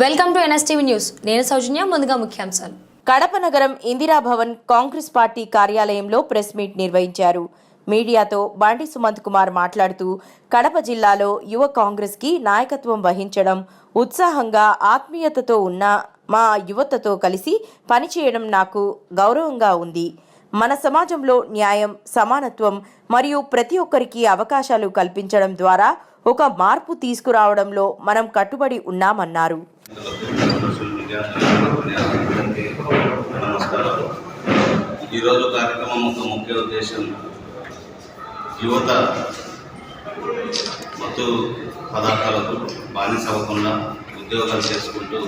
Welcome to NSTV news. నేను సౌజన్య ముందుగా ముఖ్యాంశాలు. కడప నగరం ఇందిరాభవన్ కాంగ్రెస్ పార్టీ కార్యాలయంలో ప్రెస్ మీట్ నిర్వహించారు. మీడియాతో బండి సుమంత్ కుమార్ మాట్లాడుతూ కడప జిల్లాలో యువ కాంగ్రెస్కి నాయకత్వం వహించడం ఉత్సాహంగా ఆత్మీయతతో ఉన్న మా యువతతో కలిసి పనిచేయడం నాకు గౌరవంగా ఉంది. మన సమాజంలో న్యాయం సమానత్వం మరియు ప్రతి ఒక్కరికి అవకాశాలు కల్పించడం ద్వారా ఒక మార్పు తీసుకురావడంలో మనం కట్టుబడి ఉన్నామన్నారు. నమస్కారం ఈరోజు కార్యక్రమం యొక్క ముఖ్య ఉద్దేశం. యువత మత్తు పదార్థాలకు బానిస అవ్వకుండా ఉద్యోగాలు చేసుకుంటూ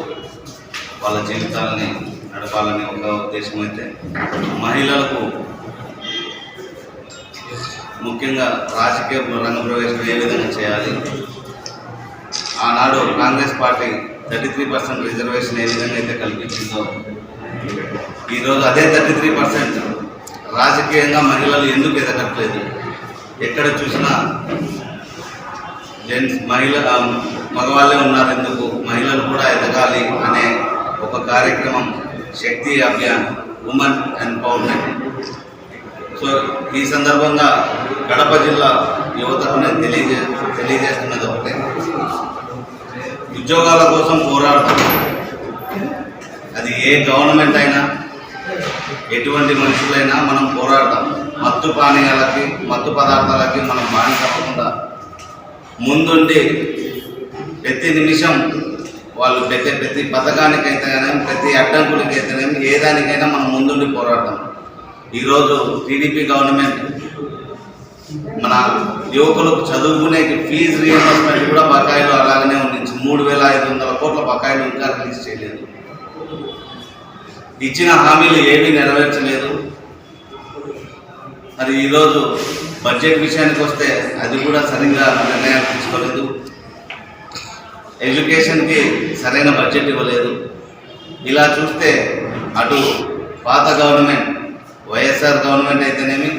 వాళ్ళ జీవితాలని నడపాలనే ఒక ఉద్దేశం అయితే మహిళలకు ముఖ్యంగా రాజకీయ రంగ ప్రవేశం ఏ విధంగా చేయాలి? ఆనాడు Congress party thirty three percent reservation ఏ విధంగా అయితే కల్పించిందో ఈరోజు అదే థర్టీ త్రీ పర్సెంట్ రాజకీయంగా మహిళలు ఎందుకు ఎదగట్లేదు? ఎక్కడ చూసినా జెంట్స్ మహిళ మగవాళ్ళే ఉన్నారు ఎందుకు? మహిళలు కూడా ఎదగాలి అనే ఒక కార్యక్రమం Shakti Abhiyan women empowerment so ఈ సందర్భంగా కడప జిల్లా యువతకు నేను తెలియజే తెలియజేస్తున్నది ఒకటే. ఉద్యోగాల కోసం పోరాడతాం అది ఏ గవర్నమెంట్ అయినా ఎటువంటి మనుషులైనా మనం పోరాడతాం. మత్తు పానీయాలకి మత్తు పదార్థాలకి మనం బానిసప్పకుండా ముందుండి ప్రతి నిమిషం వాళ్ళు ప్రతి ప్రతి పథకానికైతేనేమి ప్రతి అడ్డంకులకైతేనేమి ఏ దానికైనా మనం ముందుండి పోరాడతాం. ఈరోజు టీడీపీ గవర్నమెంట్ మన యువకులకు చదువుకునే ఫీజు రియంబర్స్మెంట్ కూడా బకాయిలు అలాగనే మూడు వేల ఐదు వందల కోట్ల బకాయిలు ఇంకా రిలీజ్ చేయలేదు. ఇచ్చిన హామీలు ఏమీ నెరవేర్చలేదు. మరి ఈరోజు బడ్జెట్ విషయానికి వస్తే అది కూడా సరిగ్గా నిర్ణయాలు తీసుకోలేదు. ఎడ్యుకేషన్కి సరైన బడ్జెట్ ఇవ్వలేదు. ఇలా చూస్తే అటు పాత గవర్నమెంట్ వైఎస్ఆర్ గవర్నమెంట్ అయితేనేమి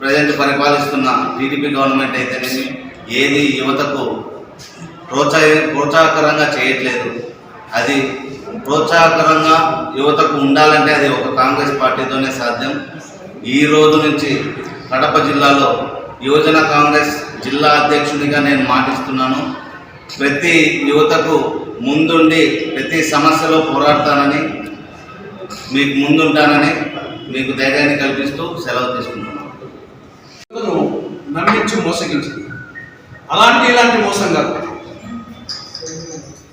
ప్రజెంట్ పరిపాలిస్తున్న టీడీపీ గవర్నమెంట్ అయితేనేమి ఏది యువతకు ప్రోత్సాహ ప్రోత్సాహకరంగా చేయట్లేదు. అది ప్రోత్సాహకరంగా యువతకు ఉండాలంటే అది ఒక కాంగ్రెస్ పార్టీతోనే సాధ్యం. ఈ రోజు నుంచి కడప జిల్లాలో యువజన కాంగ్రెస్ జిల్లా అధ్యక్షునిగా నేను మాటిస్తున్నాను. ప్రతి యువతకు ముందుండి ప్రతి సమస్యలో పోరాడతానని మీకు ముందుంటానని మీకు ధైర్యాన్ని కల్పిస్తూ సెలవు తీసుకుంటున్నాను. నమ్మించి మోసగించింది. అలాంటి ఇలాంటి మోసం కాదు.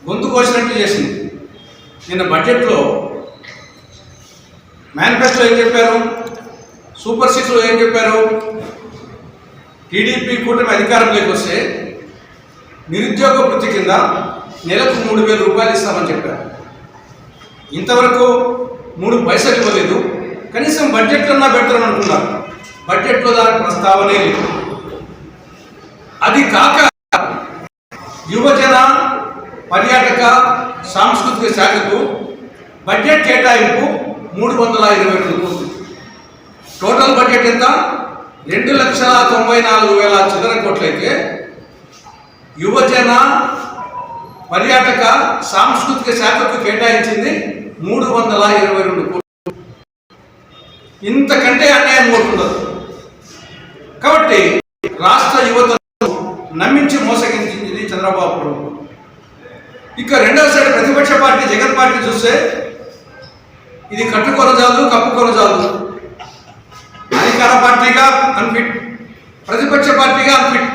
గొంతు కోసినట్టు చేసింది. నిన్న బడ్జెట్లో మేనిఫెస్టో ఏం చెప్పారు? సూపర్ సిక్స్లో ఏం చెప్పారు? టీడీపీ కూటమి అధికారంలోకి వస్తే నిరుద్యోగ వృత్తి కింద నెలకు మూడు వేల రూపాయలు ఇస్తామని చెప్పారు. ఇంతవరకు మూడు పైసలు ఇవ్వలేదు. కనీసం బడ్జెట్లన్నా బెటర్ అనుకున్నారు. బడ్జెట్లో దాని ప్రస్తావనే లేదు. అది కాక యువ పర్యాటక సాంస్కృతిక శాఖకు బడ్జెట్ కేటాయింపు మూడు వందల ఇరవై రెండు కోట్లు. టోటల్ బడ్జెట్ ఎంత? రెండు లక్షల తొంభై నాలుగు వేల చిల్లర కోట్లయితే యువజన పర్యాటక సాంస్కృతిక శాఖకు కేటాయించింది మూడు వందల ఇరవై రెండు కోట్లు. ఇంతకంటే అన్యాయం కోరుతున్నారు కాబట్టి రాష్ట్ర యువత నమ్మించి మోసగించింది చంద్రబాబు ప్రభుత్వం ఇక రెండవ సైడ్ ప్రతిపక్ష పార్టీ జగన్ పార్టీ చూస్తే ఇది కట్టుకొన చాలు కప్పుకొన చాలు అధికార పార్టీగా అన్ఫిట్ ప్రతిపక్ష పార్టీగా అన్ఫిట్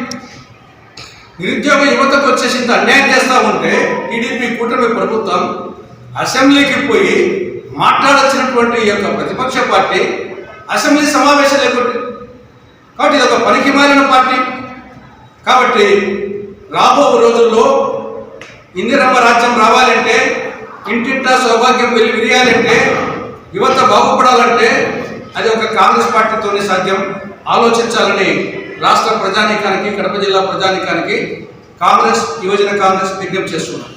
నిరుద్యోగ యువతకు వచ్చేసింత అన్యాయం చేస్తా ఉంటే టీడీపీ కూటమి ప్రభుత్వం అసెంబ్లీకి పోయి మాట్లాడాల్సినటువంటి ఈ యొక్క ప్రతిపక్ష పార్టీ అసెంబ్లీ సమావేశం లేకుంటే. కాబట్టి ఇది ఒక పనికి మారిన పార్టీ. కాబట్టి రాబో రోజుల్లో ఇందిరమ్మ రాజ్యం రావాలంటే ఇంటింటా సౌభాగ్యం వెళ్ళి విరియాలంటే యువత బాగుపడాలంటే అది ఒక కాంగ్రెస్ పార్టీతోనే సాధ్యం. ఆలోచించాలని రాష్ట్ర ప్రజానీకానికి కడప జిల్లా ప్రజానీకానికి కాంగ్రెస్ యువజన కాంగ్రెస్ విజ్ఞప్తి చేస్తున్నాం.